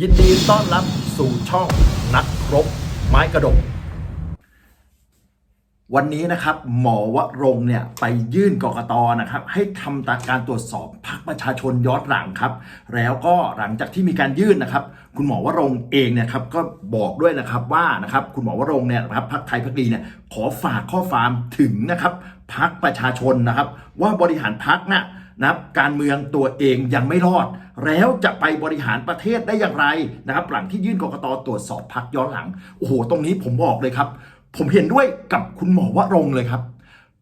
ยินดีต้อนรับสู่ช่องนักรบไม้กระดก วันนี้นะครับ หมอวรงเนี่ยไปยื่นกกตนะครับ ให้ทำตาการตรวจสอบพรรคประชาชนย้อนหลังครับ แล้วก็หลังจากที่มีการยื่นนะครับ คุณหมอวรงเองเนี่ยครับก็บอกด้วยนะครับว่านะครับคุณหมอวรงเนี่ยนะครับพรรคไทยพักดีเนี่ยขอฝากข้อความถึงนะครับพรรคประชาชนนะครับ ว่าบริหารพรรคน่ะ นะครับการเมืองตัวเองยังไม่รอด แล้วจะไปบริหารประเทศได้อย่างไรนะครับหลังที่ยื่นกกตตรวจสอบพักย้อนหลังโอ้โหตรงนี้ผมบอกเลยครับ ผมเห็นด้วยกับคุณหมอวรงเลยครับ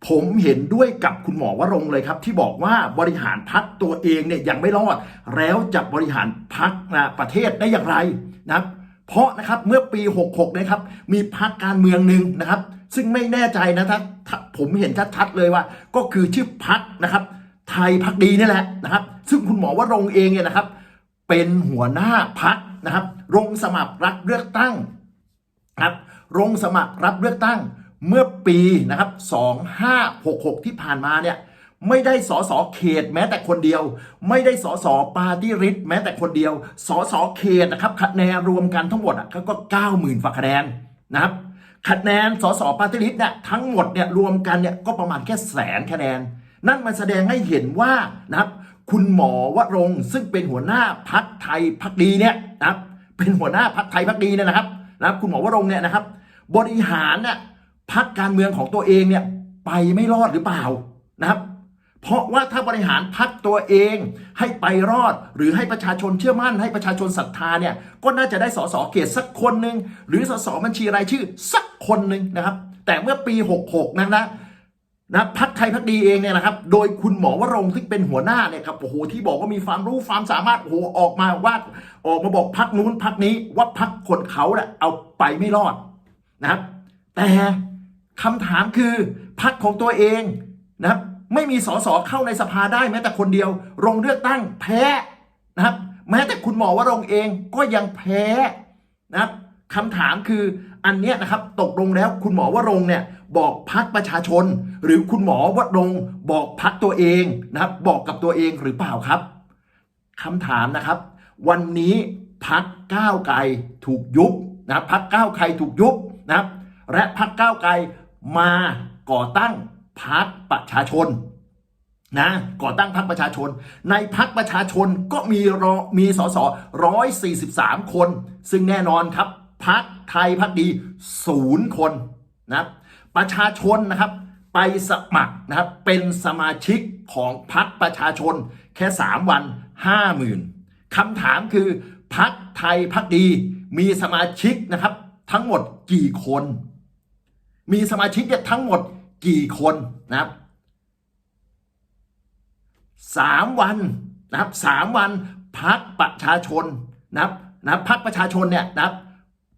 ผมเห็นด้วยกับคุณหมอวรงเลยครับ ที่บอกว่าบริหารพักตัวเองเนี่ยยังไม่รอด แล้วจะบริหารพักนะประเทศได้อย่างไรนะครับเพราะนะครับเมื่อปี 66 นะครับ มีพักการเมืองหนึ่งนะครับ ซึ่งไม่แน่ใจนะถ้าผมเห็นชัดๆเลยว่า ก็คือชื่อพักนะครับ ไทยพักดีนี่แหละนะครับ ซึ่งคุณหมอวรงเองเนี่ยนะครับ เป็นหัวหน้าพักนะครับลงสมัครรับเลือกตั้งนะครับลงสมัครรับเลือกตั้งเมื่อปีนะครับ2566 ที่ผ่านมาเนี่ยไม่ได้สอสอเขตแม้แต่คนเดียว ไม่ได้สอสอปาร์ตี้ริสแม้แต่คนเดียวสอสอเขตนะครับคะแนนรวมกันทั้งหมดอะก็เก้าหมื่นฝ่าคะแนนนะครับคะแนนสอสอปาร์ตี้ริสเนี่ยทั้งหมดเนี่ยรวมกันเนี่ยก็ประมาณแค่แสนคะแนน นั่นมันแสดงให้เห็นว่านะครับคุณหมอวรงซึ่งเป็นหัวหน้าพักไทยพักดีเนี่ยนะครับเป็นหัวหน้าพักไทยพักดีเนี่ยนะครับนะครับ คุณหมอวรงเนี่ยนะครับ บริหารเนี่ยพักการเมืองของตัวเองเนี่ยไปไม่รอดหรือเปล่านะครับ เพราะว่าถ้าบริหารพักตัวเองให้ไปรอดหรือให้ประชาชนเชื่อมั่น ให้ประชาชนศรัทธาเนี่ยก็น่าจะได้สสเขตสักคนหนึ่งหรือสสบัญชีรายชื่อสักคนหนึ่งนะครับ แต่เมื่อปี 66 นั้นนะ นะพักไทยพักดีเองเนี่ยนะครับ โดยคุณหมอวรงซึ่งเป็นหัวหน้าเนี่ยครับโอ้โหที่บอกว่ามีความรู้ความสามารถโอ้โหออกมาว่าออกมาบอกพักนู้นพักนี้ว่าพักคนเขาเนี่ยเอาไปไม่รอดนะครับ แต่คำถามคือพักของตัวเองนะครับไม่มีสสเข้าในสภาได้แม้แต่คนเดียวลงเลือกตั้งแพ้นะครับ แม้แต่คุณหมอวรงเองก็ยังแพ้นะครับคำถามคืออันเนี้ยนะครับ ตกลงแล้วคุณหมอวรงเนี่ย บอกพักประชาชน หรือคุณหมอวัดรงบอกพักตัวเองนะครับ บอกกับตัวเองหรือเปล่าครับคำถามนะครับ วันนี้พักก้าวไกลถูกยุบนะพักก้าวไกลถูกยุบนะครับ และพักก้าวไกลมาก่อตั้งพักประชาชนนะก่อตั้งพรรคประชาชน ในพรรคประชาชนก็มีรอมีสสร้อยสี่สิบสามคน ซึ่งแน่นอนครับพรรคไทยพรรคดีศูนย์คนนะ ประชาชนนะครับไปสมัครนะครับเป็นสมาชิกของพรรคประชาชนแค่ 3 วัน 5 0,000คำถามคือพรรคไทยพรรคดีมีสมาชิกนะครับ ทั้งหมดกี่คน มีสมาชิกเนี่ยทั้งหมดกี่คนนะครับสามวันนะครับสามวันพักประชาชนนะครับนะพักประชาชนเนี่ยนะครับ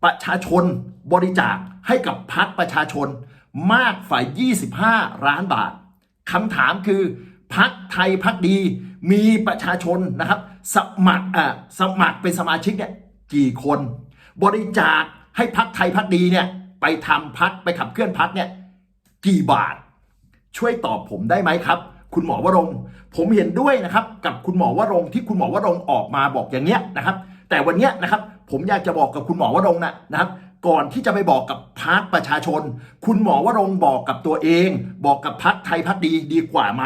ประชาชนบริจาคให้กับพักประชาชน มากฝ่าย 25 ล้านบาทคำถามคือพักไทยพักดีมีประชาชนนะครับ สมัครอ่าสมัครเป็นสมาชิกเนี่ยกี่คน บริจาคให้พักไทยพักดีเนี่ยไปทำพักไปขับเคลื่อนพักเนี่ยกี่บาท ช่วยตอบผมได้ไหมครับ คุณหมอวรงผมเห็นด้วยนะครับ กับคุณหมอวรงที่คุณหมอวรงออกมาบอกอย่างเนี้ยนะครับ แต่วันเนี้ยนะครับ ผมอยากจะบอกกับคุณหมอวรงนะนะครับ ก่อนที่จะไปบอกกับพรรคประชาชน คุณหมอวรงบอกกับตัวเอง บอกกับพรรคไทยพักดีดีกว่าไหม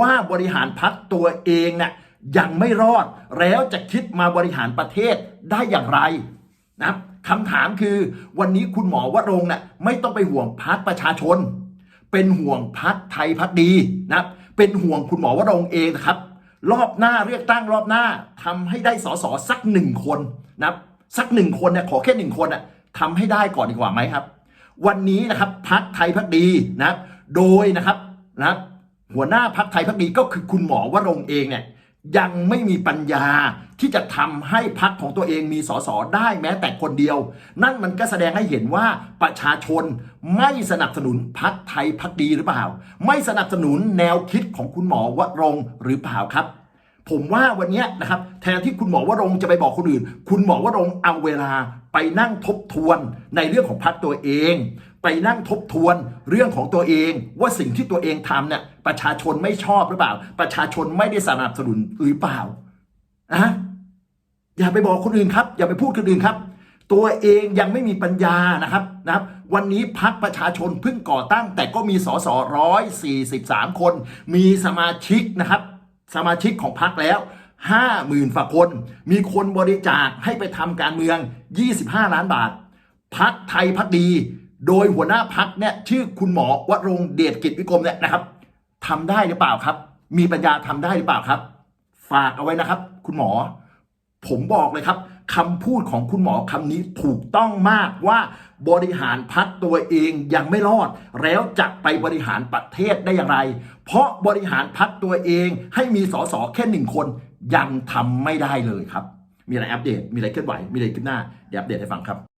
ว่าบริหารพรรคตัวเองเน่ะยังไม่รอดแล้วจะคิดมาบริหารประเทศได้อย่างไรนะคำถามคือวันนี้คุณหมอวรงค์น่ะไม่ต้องไปห่วงพักประชาชน เป็นห่วงพักไทยพักดีนะเป็นห่วงคุณหมอวรงเองนะครับ รอบหน้าเลือกตั้งรอบหน้าทำให้ได้สสสักหนึ่งคนนะสักหนึ่งคนเนี่ยขอแค่หนึ่งคนน่ะ ทำให้ได้ก่อนดีกว่าไหมครับ วันนี้นะครับพักไทยพักดีนะโดยนะครับนะหัวหน้าพักไทยพักดีก็คือคุณหมอวรงเองเนี่ยยังไม่มีปัญญาที่จะทำให้พักของตัวเองมีสสได้แม้แต่คนเดียว นั่นมันก็แสดงให้เห็นว่าประชาชนไม่สนับสนุนพักไทยพักดีหรือเปล่า ไม่สนับสนุนแนวคิดของคุณหมอวรงหรือเปล่าครับ ผมว่าวันนี้นะครับแทนที่คุณหมอวรงจะไปบอกคนอื่น คุณหมอวรงเอาเวลาไปนั่งทบทวนในเรื่องของพักตัวเอง ไปนั่งทบทวนเรื่องของตัวเอง ว่าสิ่งที่ตัวเองทำเนี่ยประชาชนไม่ชอบหรือเปล่า ประชาชนไม่ได้สนับสนุนหรือเปล่าอะอย่าไปบอกคนอื่นครับ อย่าไปพูดคนอื่นครับ ตัวเองยังไม่มีปัญญานะครับนะครับ วันนี้พักประชาชนเพิ่งก่อตั้ง แต่ก็มีสสร้อยสี่สิบสามคน มีสมาชิกนะครับ สมาชิกของพักแล้วห้าหมื่นฝ่าคน มีคนบริจาคให้ไปทำการเมือง 25 ล้านบาทพักไทยพักดี โดยหัวหน้าพักเนี่ยชื่อคุณหมอวรงเดชกิจวิกรมเนี่ยนะครับทำได้หรือเปล่าครับ มีปัญญาทำได้หรือเปล่าครับ ฝากเอาไว้นะครับ คุณหมอ ผมบอกเลยครับ คำพูดของคุณหมอคำนี้ถูกต้องมากว่าบริหารพักตัวเองยังไม่รอด แล้วจะไปบริหารประเทศได้อย่างไร เพราะบริหารพักตัวเองให้มีสสแค่หนึ่งคน ยังทำไม่ได้เลยครับ มีอะไรอัปเดต มีอะไรเคลื่อนไหว มีอะไรขึ้นหน้า เดี๋ยวอัปเดตให้ฟังครับ